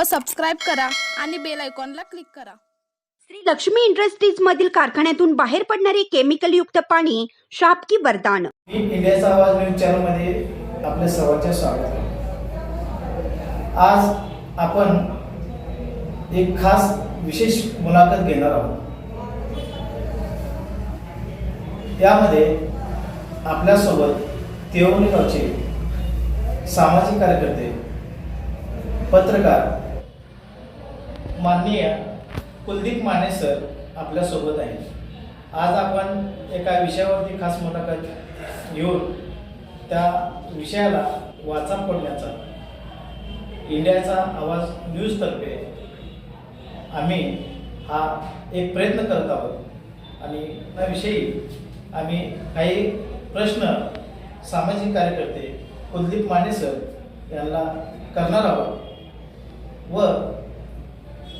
व सबस्क्राईब करा आणि बेल आयकॉनला क्लिक करा. श्री लक्ष्मी इंडस्ट्रीज मधील कारखान्यातून बाहेर पडणारे केमिकल युक्त पाणी शाप की वरदान. मी इंडियाचा आवाज न्यूज चॅनलमध्ये आपल्या सर्वांचे स्वागत आहे आज आपण एक खास विशेष मुलाखत घेणार आहोत. त्यामध्ये आपल्यासोबत तेवणी गावचे सामाजिक कार्यकर्ते पत्रकार माननीय कुलदीप माने सर आपल्यासोबत आहेत. आज आपण एका विषयावरती खास मुलाखत घेऊन त्या विषयाला वाचा फोडण्याचा इंडियाचा आवाज न्यूजतर्फे आम्ही हा एक प्रयत्न करत आहोत. आणि त्याविषयी आम्ही काही प्रश्न सामाजिक कार्यकर्ते कुलदीप माने सर यांना करणार आहोत व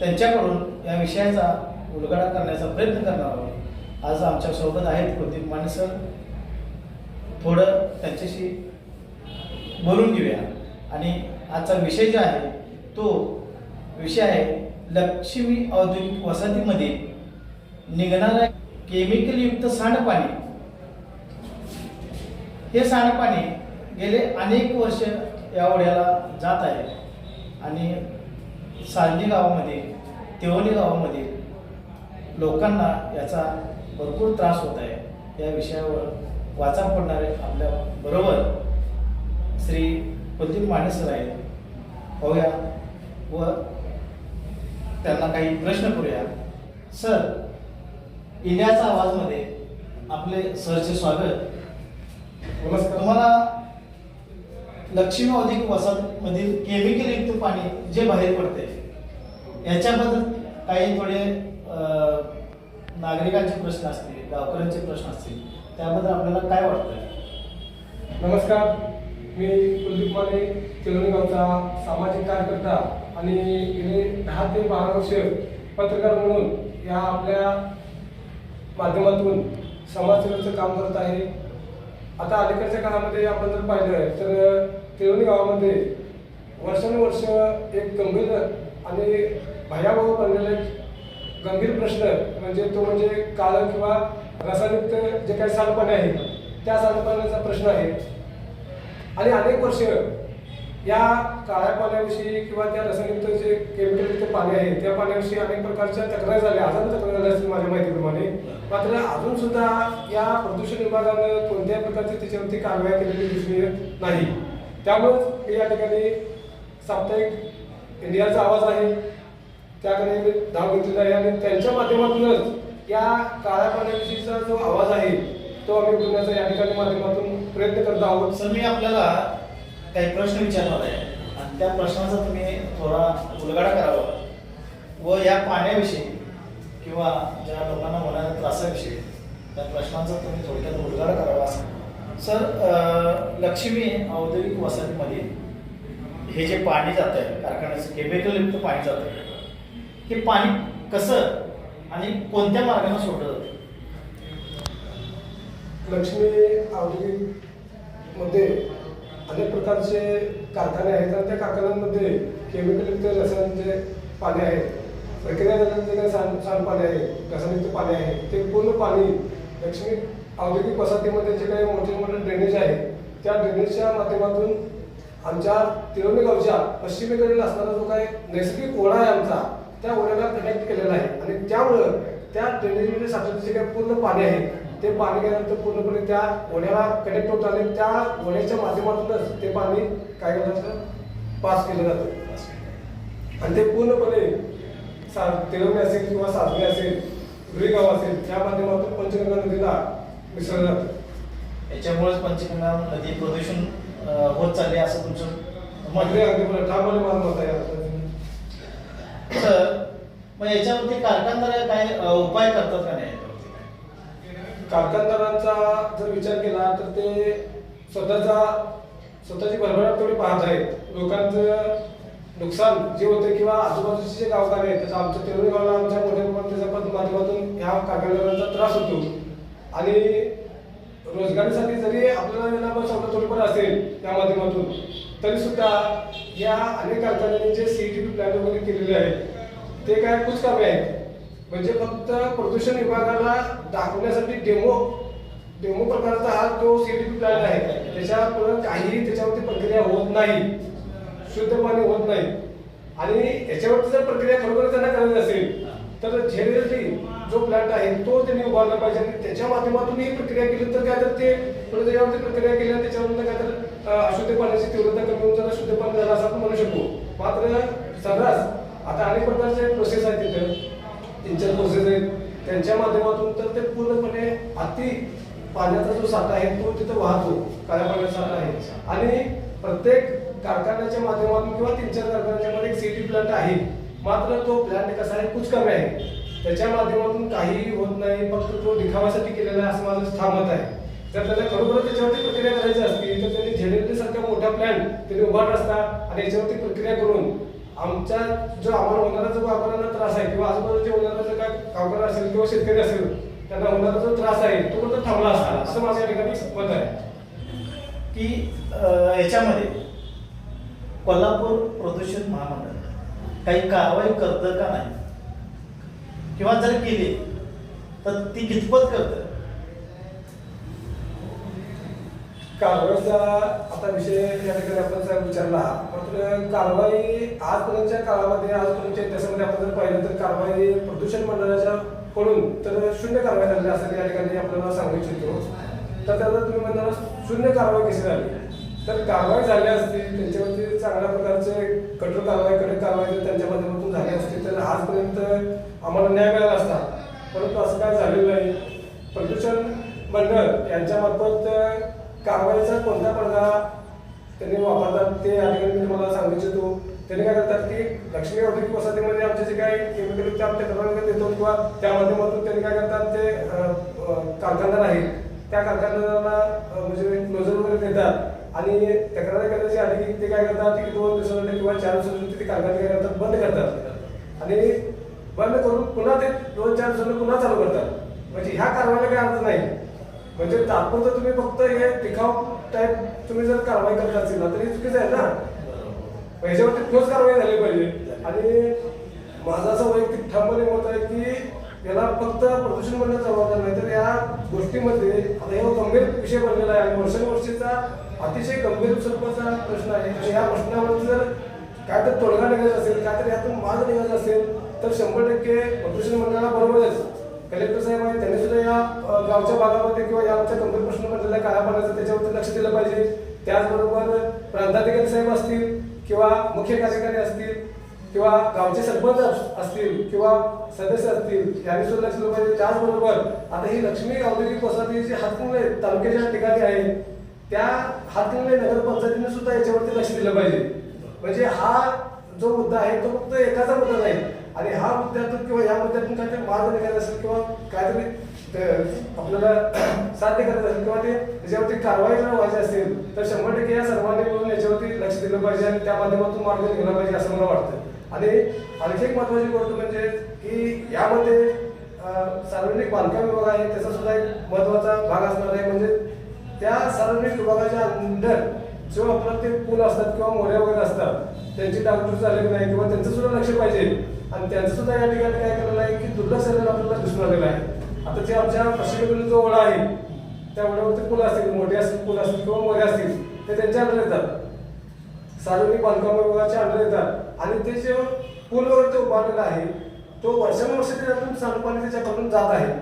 त्यांच्याकडून या विषयाचा उलगडा करण्याचा प्रयत्न करणार आहोत. आज आमच्यासोबत आहेत कुलदीप माने सर थोडं त्यांच्याशी बोलून घेऊया. आणि आजचा विषय जो आहे तो विषय आहे लक्ष्मी औद्योगिक वसाहतीमध्ये निघणारं केमिकलयुक्त सांडपाणी. हे सांडपाणी गेले अनेक वर्ष या ओढ्याला जात आहे. आणि सांगली गावामध्ये तेवली गावामध्ये लोकांना याचा भरपूर त्रास होत आहे. या विषयावर वाचा पडणारे आपल्या बरोबर श्री कुलदीप माने सर आहेत. पाहूया व त्यांना काही प्रश्न करूया. सर इंडियाचा आवाजमध्ये आपले सरचे स्वागत. नमस्कार. तुम्हाला लक्ष्मी औद्योगिक वसाहतमधील केमिकलयुक्त पाणी जे बाहेर पडते याच्याबद्दल काही थोडे नागरिकांचे प्रश्न असतील गावकऱ्यांचे प्रश्न असतील त्याबद्दल आपल्याला काय वाटतं नमस्कार. मी कुलदीप माने तेलवणी गावचा सामाजिक कार्यकर्ता आणि गेले दहा ते बारा वर्ष पत्रकार म्हणून या आपल्या माध्यमातून समाजसेवेचं काम करत आहे. आता अलीकडच्या काळामध्ये आपण जर पाहिलं तर तिरोली गावामध्ये वर्षानुवर्ष एक गंभीर आणि भयावह बनलेला एक गंभीर प्रश्न म्हणजे तो म्हणजे काळं किंवा रासायनिक जे काही सांडपाणी आहे त्या सांडपाण्याचा प्रश्न आहे. आणि अनेक वर्ष या काळ्या पाण्याविषयी किंवा त्या रसायनयुक्त जे केमिकलयुक्त पाणी आहे त्या पाण्याविषयी अनेक प्रकारच्या तक्रारी झाल्या अजून तक्रार झाल्या असतील माझ्या माहितीप्रमाणे. मात्र अजून सुद्धा या प्रदूषण विभागानं कोणत्याही प्रकारची त्याच्यावरती कारवाई केलेली दिसून येत नाही. त्यामुळेच मी या ठिकाणी साप्ताहिक इंडियाचा आवाज आहे. त्याकडे धाव घेतलेला आहे आणि त्यांच्या माध्यमातूनच या काळ्या पाण्याविषयीचा जो आवाज आहे तो आम्ही बोलण्याचा या ठिकाणी माध्यमातून प्रयत्न करत आहोत. सर मी आपल्याला काही प्रश्न विचारणार आहे. आणि त्या प्रश्नाचा तुम्ही थोडा उलगडा करावा. व या पाण्याविषयी किंवा ज्या लोकांना होणाऱ्या त्रासाविषयी त्या प्रश्नांचा तुम्ही थोडक्यात उलगडा करावा. सर लक्ष्मी औद्योगिक वसाहतीमध्ये हे जे पाणी जात आहे कारखान्याचं केमिकलयुक्त पाणी जात आहे ते पाणी कसं आणि कोणत्या मार्गाने सोडलं जातं? लक्ष्मी औद्योगिकमध्ये अनेक प्रकारचे कारखाने आहेत. आणि त्या कारखान्यांमध्ये केमिकलयुक्त रसायनांचे पाणी आहे. प्रक्रिया झालेलं सांडपाणी आहे रसायनयुक्त पाणी आहे ते पूर्ण पाणी लक्ष्मी औद्योगिक वसाहतीमध्ये जे काही मोठे मोठे ड्रेनेज आहे त्या ड्रेनेजच्या माध्यमातून आमच्या तिरोनी गावच्या पश्चिमेकडील असणारा जो काही नैसर्गिक ओढा आहे आमचा त्या ओढ्याला कनेक्ट केलेला आहे. आणि त्यामुळं त्या ड्रेनेजमध्ये साठवलेले जे काही पूर्ण पाणी आहे ते पाणी गेल्यानंतर पूर्णपणे त्या ओढ्याला कनेक्ट होत आणि त्या ओढ्याच्या माध्यमातूनच ते पाणी काय करायचं पास केलं जातं. आणि ते पूर्णपणे सा तिरवणी असेल किंवा सासणे असेल गुरेगाव असेल त्या माध्यमातून पंचगंगा नदीला याच्यामुळेच पंचगंगा नदी प्रदूषण होत चालले असं तुमचं. तर मग याच्यावरती कारखानदार काय उपाय करतात का नाही? कारखानदारांचा जर विचार केला तर ते स्वतःचा स्वतःची भरभराट तेवढी पाहत आहेत. लोकांचं नुकसान जे होते किंवा आजूबाजूचे जे गावगाव आहेत त्याचा आमच्या तेवढी गावाला आमच्या मोठ्या प्रमाणात त्याच्या माध्यमातून ह्या कारखानदारांचा त्रास होतो. आणि रोजगारीसाठी जरी आपल्याला यांना पण असेल त्या माध्यमातून तरी सुद्धा या अनेक कारखान्यांनी जे सीईटीपी प्लॅन वगैरे केलेले आहेत ते काय कुचकामे आहेत. म्हणजे फक्त प्रदूषण विभागाला दाखवण्यासाठी डेमो डेमो प्रकारचा हा तो पी प्लॅन आहे. त्याच्यावर काहीही त्याच्यावरती प्रक्रिया होत नाही. शुद्ध पाणी होत नाही. आणि याच्यावरती जर प्रक्रिया खरोखर त्यांना करायची असेल तर झेड जो प्लांट आहे तो त्यांनी उभारला पाहिजे. आणि त्याच्या माध्यमातून ही प्रक्रिया केली तर काय तर ते पुढे त्याच्यावरती प्रक्रिया केली आणि त्याच्यावरून काय तर अशुद्ध पाण्याची तीव्रता कमी होऊन जरा शुद्ध पाणी झालं असं आपण म्हणू शकतो. मात्र सर्रास आता अनेक प्रकारचे प्रोसेस आहेत तिथं. त्यांच्या प्रोसेस आहेत. त्यांच्या माध्यमातून तर ते पूर्णपणे अति पाण्याचा जो साठा आहे तो तिथं वाहतो. काळ्या पाण्याचा साठा आहे. आणि प्रत्येक कारखान्याच्या माध्यमातून किंवा तीन चार कारखान्याच्या मध्ये एक सिटी प्लांट आहे. मात्र तो प्लांट कसा आहे कुछ कमी आहे. त्याच्या माध्यमातून काहीही होत नाही फक्त तो दिखावासाठी केलेला आहे असं माझं ठाम मत आहे. जर त्याला खरोखर त्याच्यावरती प्रक्रिया करायची असती तर त्यांनी झेडेल सारखा मोठा प्लॅन त्यांनी उभारला असता आणि याच्यावरती प्रक्रिया करून आमच्या जो आम्हाला होणारा जो गावकऱ्यांना त्रास आहे किंवा आजूबाजूच्या होणारा जो काय गावकरी असेल किंवा शेतकरी असेल त्यांना होणारा जो त्रास आहे तो कुठं थांबला असता. असं माझ्या ठिकाणी मत आहे. की याच्यामध्ये कोल्हापूर प्रदूषण महामंडळ काही कारवाई करतं का नाही? किंवा जर केली तर ती कितपत करत? कारवाईचा आता विषय या ठिकाणी आपण साहेब विचारला मात्र कारवाई आजपर्यंतच्या काळामध्ये आजपर्यंतच्या इतिहासामध्ये आपण जर पाहिलं तर कारवाई प्रदूषण मंडळाच्या कडून तर शून्य कारवाई झाली असं या ठिकाणी आपल्याला सांगू इच्छितो. तर त्याला तुम्ही म्हणताना शून्य कारवाई कशी झाली? तर कारवाई झाली असती त्यांच्यावरती चांगल्या प्रकारचे कठोर कारवाई कडक कारवाई जर त्यांच्या माध्यमातून झाली असती तर आजपर्यंत आम्हाला न्याय मिळाला असता. परंतु असं काय झालेलं नाही. प्रदूषण मंडळ यांच्या मार्फत कारवाईचा कोणता पडदा त्यांनी वापरतात ते अधिकारी मी तुम्हाला सांगू इच्छितो. त्यांनी काय करतात की लक्ष्मी औद्योगिक वसाहतीमध्ये आमचे जे काही केमिकल आमच्या कारखान्यात देतो किंवा त्या माध्यमातून त्यांनी काय करतात ते कारखानदार आहेत. त्या कारखानदारांना म्हणजे क्लोजर वगैरे देतात आणि तक्रार करण्याची आधी ते काय करतात की दोन दिवसासाठी किंवा चार दिवसासाठी ते कारखाने काय करतात बंद करतात. आणि बंद करून पुन्हा ते दोन चार दिवसांनी पुन्हा चालू करतात. म्हणजे ह्या कारवाईला काही अर्थ नाही. म्हणजे तात्पुरतं तुम्ही फक्त हे टिकाव टाईप तुम्ही जर कारवाई करत असेल ना तर चुकीचं आहे ना. ह्याच्यावरती ठोस कारवाई झाली पाहिजे. आणि माझं असं वैयक्तिक ठामपणे मत आहे की याला फक्त प्रदूषण मंडळ जबाबदार नाही तर या गोष्टीमध्ये आता हे गंभीर विषय बनलेला आहे. आणि वर्षानुवर्षीचा अतिशय गंभीर स्वरूपाचा प्रश्न आहे. आणि या प्रश्नावरती जर काय तर तोडगा निघायचा असेल काय तर यातून मार्ग निघायचा असेल तर शंभर टक्के प्रदूषण मंडळाला बरोबरच कलेक्टर साहेब आहेत त्यांनी सुद्धा या गावच्या भागामध्ये किंवा या आमच्या गंभीर प्रश्न पडलेला आहे काळ्या त्याच्यावरती लक्ष दिलं पाहिजे. त्याचबरोबर प्रांताधिकारी साहेब असतील किंवा मुख्य कार्यकारी असतील किंवा गावचे सरपंच असतील किंवा सदस्य असतील यांनी सुद्धा लक्ष दिलं पाहिजे. त्याचबरोबर आता ही लक्ष्मी औद्योगिक वसाहती जी हातकणंगले तालुक्याच्या ठिकाणी आहे त्या हातकणंगले नगरपंचायतीने सुद्धा याच्यावरती लक्ष दिलं पाहिजे. म्हणजे हा जो मुद्दा आहे तो फक्त एकाचा मुद्दा नाही आणि हा मुद्द्यातून किंवा या मुद्द्यातून काहीतरी मार्ग निघायचं असेल किंवा काहीतरी आपल्याला साध्य करत असेल किंवा ते त्याच्यावरती कारवाई जर व्हायची असेल तर शंभर टक्के या सर्वांनी मिळून याच्यावरती लक्ष दिलं पाहिजे आणि त्या माध्यमातून मार्ग निघाला पाहिजे असं मला वाटतं. आणि आणखी एक महत्वाची गोष्ट म्हणजे की यामध्ये सार्वजनिक बांधकाम विभाग आहे त्याचा सुद्धा एक महत्त्वाचा भाग असणार आहे. म्हणजे त्या सार्वजनिक विभागाच्या अंडर जो आपला ते पूल असतात किंवा मोऱ्या वगैरे असतात त्यांची डागडूज झालेली नाही किंवा त्यांचं सुद्धा लक्ष पाहिजे. आणि त्यांचं सुद्धा या ठिकाणी काय केलेलं आहे की दुर्लक्ष आपल्याला दिसून आलेलं आहे. आता जे आमच्या पश्चिमेकडील जो वडा आहे त्या ओढ्यावरती पूल असतील मोठे असतील पूल असतील किंवा मोठे असतील ते त्यांच्या अंडर येतात. सार्वजनिक बांधकाम विभागाच्या अंडर येतात. आणि ते जे पूल वगैरे तो उभारलेला आहे तो वर्षानुवर्ष त्याच्यातून सांडपाणी त्याच्याकडून जात आहे.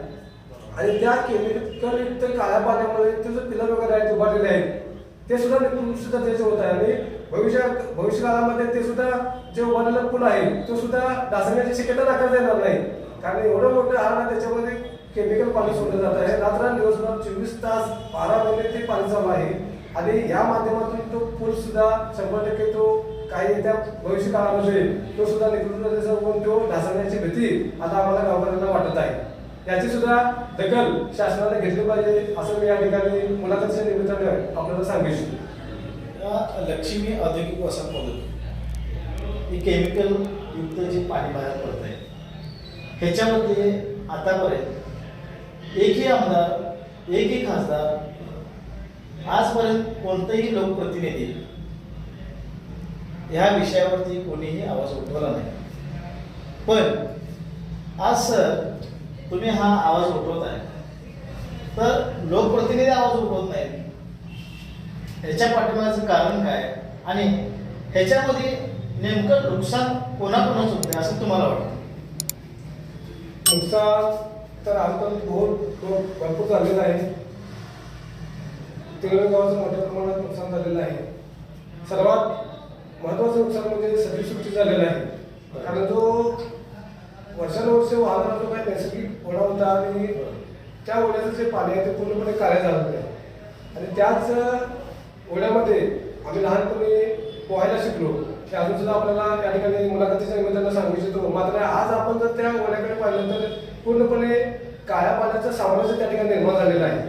आणि त्या केमिकलयुक्त काळ्या पाण्यामुळे ते जो पिलर वगैरे आहेत उभारलेले आहेत ते सुद्धा निपुण सुद्धा त्याचे होत आहे. आणि भविष्यात भविष्यकाळामध्ये ते सुद्धा जे उभारलेला पूल आहे तो सुद्धा डासण्याची शक्यता दाखवता येणार नाही. कारण एवढं मोठं हार त्याच्यामध्ये केमिकल पाणी सोडलं जात आहे. रात्र दिवसभर चोवीस तास बारा महिने ते पाणी चालू आहे. आणि या माध्यमातून तो पूल सुद्धा शंभर टक्के तो काही त्या भविष्य काळामध्ये तो सुद्धा निघून होऊन तो ढासळण्याची भीती आता आम्हाला गावकऱ्यांना वाटत आहे. याची सुद्धा दखल शासनाने घेतली पाहिजे असं मी या ठिकाणी मुलाखतीच्या निमित्ताने आपल्याला सांगू इच्छितो. लक्ष्मी औद्योगिक वसाहतमधून ही केमिकल युक्त जे पाणी बाहेर पडत आहे ह्याच्यामध्ये आतापर्यंत एकही आमदार एकही खासदार आजपर्यंत कोणतेही लोकप्रतिनिधी ह्या विषयावरती कोणीही आवाज उठवला नाही. पण आज सर तुम्ही हा आवाज उठवत आहे तर लोकप्रतिनिधी आवाज उठवत नाही ह्याच्या पाठिंबाचं कारण काय? आणि ह्याच्यामध्ये नेमकं नुकसान कोणाकोणाच होतं असं तुम्हाला वाटतं? नुकसान तर आजकाल भरपूर झालेलं आहे. तिळवण गावाचं मोठ्या प्रमाणात नुकसान झालेलं आहे. सर्वात महत्वाचं नुकसान म्हणजे सगळी सुट्टी झालेलं आहे. कारण जो वर्षानुवर्ष वाहणारा जो काही नैसर्गिक ओढा होता आणि त्या ओढ्याचं जे पाणी आहे ते पूर्णपणे काळे झालेलं आहे आणि त्याच ओढ्यामध्ये आम्ही लहानपणी पोहायला शिकलो. हे अजून सुद्धा आपल्याला त्या ठिकाणी मुलाखतीच्या निमित्तानं सांगू इच्छितो. मात्र आज आपण जर त्या ओढ्याकडे पाहिलं तर पूर्णपणे काळ्या पाण्याचं साम्राज्य त्या ठिकाणी निर्माण झालेलं आहे.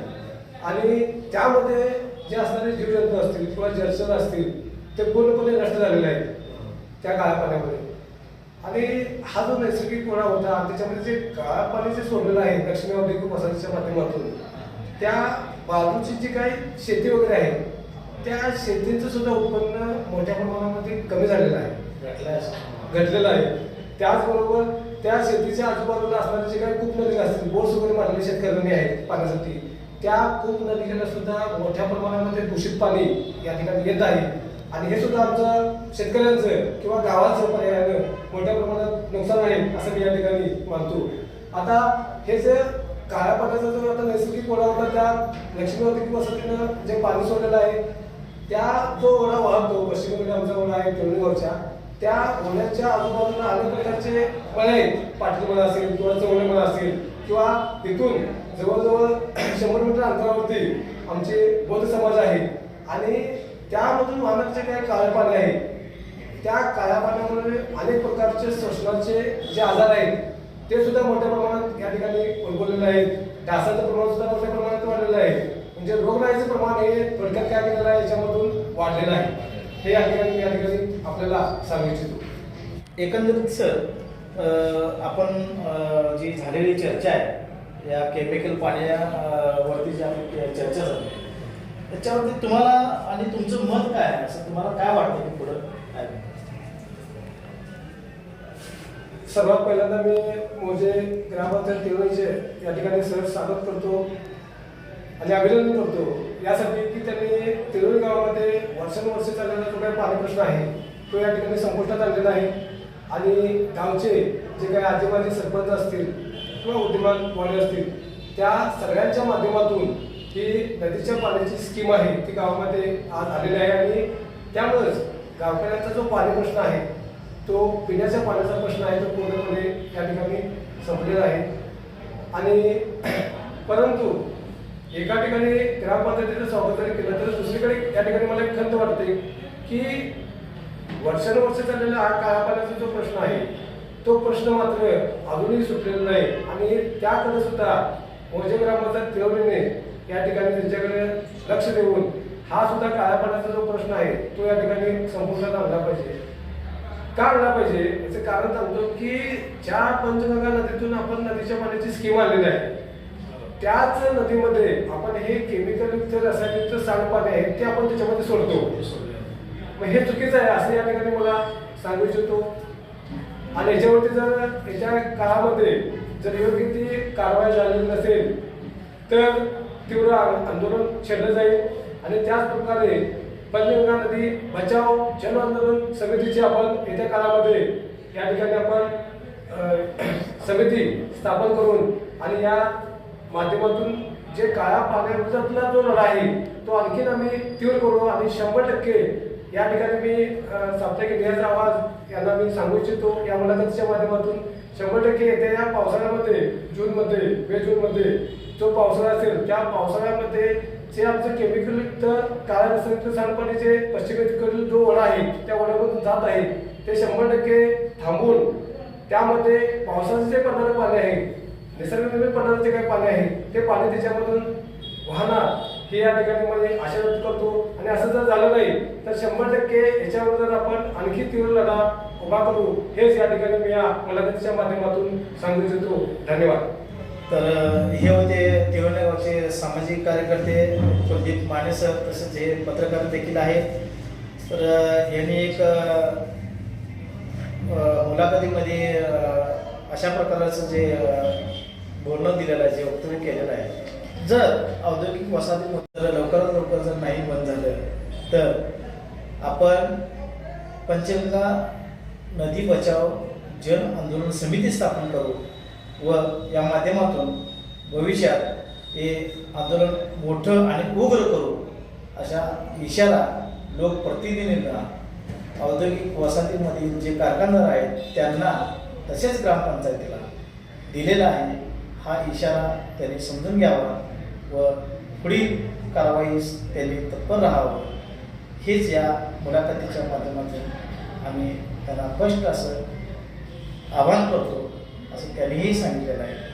आणि त्यामध्ये जे असणारे जीवजंतू असतील किंवा जलचर असतील ते पूर्णपणे नष्ट झालेले आहेत त्या काळ्या पाण्यामध्ये आणि हा जो नैसर्गिक ओढा होता त्याच्यामध्ये जे काळ्या पाणी जे सोडलेलं आहे दक्षिण औद्योगिक वसाहतीच्या माध्यमातून त्या बाजूची जी काही शेती वगैरे आहे त्या शेतीचं सुद्धा उत्पन्न मोठ्या प्रमाणामध्ये कमी झालेलं आहे. घटलेलं आहे. त्याचबरोबर त्या शेतीच्या आजूबाजूला असणारे जे काही कूप नदी असतील बोर्स वगैरे मारलेले शेतकऱ्यांनी आहेत पाण्यासाठी त्या कूप नदीला सुद्धा मोठ्या प्रमाणामध्ये दूषित पाणी या ठिकाणी येत आहे. आणि हे सुद्धा आमचं शेतकऱ्यांचं किंवा गावाचं पर्यायानं मोठ्या प्रमाणात नुकसान आहे असं मी या ठिकाणी मानतो. आता हे जे काळ्या पाण्याचा जो आता नैसर्गिक ओढा होता त्या लक्ष्मी औद्योगिक वसतीनं जे पाणी सोडलेलं आहे त्या जो ओढा वाहतो पश्चिमेकडे आमचा ओढा आहे तरुणगावच्या त्या ओढ्याच्या आजूबाजूला अनेक प्रकारचे मळे आहेत. पाटील असेल किंवा चवळे असेल किंवा तिथून जवळजवळ शंभर मीटर अंतरावरती आमचे बौद्ध समाज आहे. आणि त्यामधून वाहणारे जे काही काळ्या पाणी आहे त्या काळ्या पाण्यामुळे अनेक प्रकारचे श्वसनाचे जे आजार आहेत ते सुद्धा मोठ्या प्रमाणात या ठिकाणी उद्भवलेले आहेत. डासाचं प्रमाण सुद्धा मोठ्या प्रमाणात वाढलेलं आहे. म्हणजे रोगराईचं प्रमाण हे थोडक्यात काय केलेलं आहे याच्यामधून वाढलेलं आहे. हे या ठिकाणी या ठिकाणी आपल्याला सांगू इच्छितो एकंदरीत सर आपण जी झालेली चर्चा आहे या केमिकल पाण्यावरती जी आपली चर्चा झाली त्याच्यावरती तुम्हाला आणि तुमचं मत काय आहे? असं तुम्हाला काय वाटतं की पुढं काय सर्वात पहिल्यांदा मी मोजे ग्रामपंचायत तिरुवईचे या ठिकाणी सर स्वागत करतो. आणि अभिनंदन करतो. यासाठी की त्यांनी तिरुवई गावामध्ये वर्षानुवर्ष चाललेला जो काही पाणी प्रश्न आहे तो या ठिकाणी संपुष्टात आणलेला आहे. आणि गावचे जे काही आदिवासी सरपंच असतील किंवा उद्यमान वाले असतील त्या सगळ्यांच्या माध्यमातून ही नदीच्या पाण्याची स्कीम आहे ती गावामध्ये आज आलेली आहे. आणि त्यामुळेच गावकऱ्यांचा जो पाणी प्रश्न आहे तो पिण्याच्या पाण्याचा प्रश्न आहे तो पूर्णपणे या ठिकाणी संपलेला आहे. आणि परंतु एका ठिकाणी ग्रामपंचायतीचं स्वागत जरी केलं तर दुसरीकडे या ठिकाणी मला एक खंत वाटते की वर्षानुवर्ष चाललेला हा काळापाण्याचा जो प्रश्न आहे तो प्रश्न मात्र अजूनही सुटलेला नाही. आणि त्याकडे सुद्धा मोजे ग्रामपंचायत तिवरीने या ठिकाणी त्यांच्याकडे लक्ष देऊन हा सुद्धा काळ्या पाण्याचा जो प्रश्न आहे तो या ठिकाणी संपुष्टात आणला पाहिजे. का आणला पाहिजे? याचं कारण सांगतो की ज्या पंचगंगा नदीतून आपण नदीच्या पाण्याची स्कीम आलेली आहे त्याच नदीमध्ये आपण हे केमिकल युक्त रासायनिक सांडपाणी आहे ते आपण त्याच्यामध्ये सोडतो. मग हे चुकीचं आहे असं या ठिकाणी मला सांगू इच्छितो. आणि याच्यावरती जर याच्या काळामध्ये जर योग्य ती कारवाई झालेली नसेल तर तीव्र आंदोलन छेडलं जाईल. आणि त्याच प्रकारे पंचगंगा नदी बचाव जन आंदोलन समितीची आपण येत्या काळामध्ये या ठिकाणी आपण समिती स्थापन करून आणि या माध्यमातून जे काळ्या पाण्याविरोधातला जो लढा आहे तो आणखीन आम्ही तीव्र करू. आणि शंभर टक्के या ठिकाणी मी साप्ताहिक इंडियाचा आवाज यांना मी सांगू इच्छितो. या मुलाखतीच्या माध्यमातून शंभर टक्के येत्या या पावसाळ्यामध्ये जूनमध्ये मे जूनमध्ये जो पावसाळा असेल त्या पावसाळ्यामध्ये जे आमचं केमिकलयुक्त काळ्या रसायनयुक्त सांडपाणी जे पश्चिमेकडील जो वडा आहे त्या वड्यामधून जात आहे ते शंभर टक्के थांबून त्यामध्ये पावसाचं जे पडणारं पाणी आहे निसर्गनिर्मित पडणारं जे काही पाणी आहे ते पाणी त्याच्यामधून वाहणार हे या ठिकाणी म्हणजे आशा व्यक्त करतो. आणि असं जर झालं नाही तर शंभर टक्के याच्यावर जर आपण आणखी तीव्र लढा उभा करू हेच या ठिकाणी मी या मुलाखतीच्या माध्यमातून सांगू इच्छितो. धन्यवाद. तर हे होते तिवणे सामाजिक कार्यकर्ते कुलदीप माने सर तसेच हे पत्रकार देखील आहेत. तर यांनी एक मुलाखतीमध्ये अशा प्रकारचं जे बोलणं दिलेलं आहे जे वक्तव्य केलेलं आहे. जर औद्योगिक वसाहती जर लवकरात लवकर जर नाही बंद झालं तर आपण पंचगंगा नदी बचाव जन आंदोलन समिती स्थापन करू व या माध्यमातून भविष्यात हे आंदोलन मोठं आणि उग्र करू अशा इशारा लोकप्रतिनिधींना औद्योगिक वसाहतीमधील जे कारखानदार आहेत त्यांना तसेच ग्रामपंचायतीला दिलेला आहे. हा इशारा त्यांनी समजून घ्यावा व पुढील कारवाईस त्यांनी तत्पर राहावं. हेच या मुलाखतीच्या माध्यमातून आम्ही त्यांना स्पष्ट असं आवाहन करतो असं त्यांनीही सांगितलेलं आहे.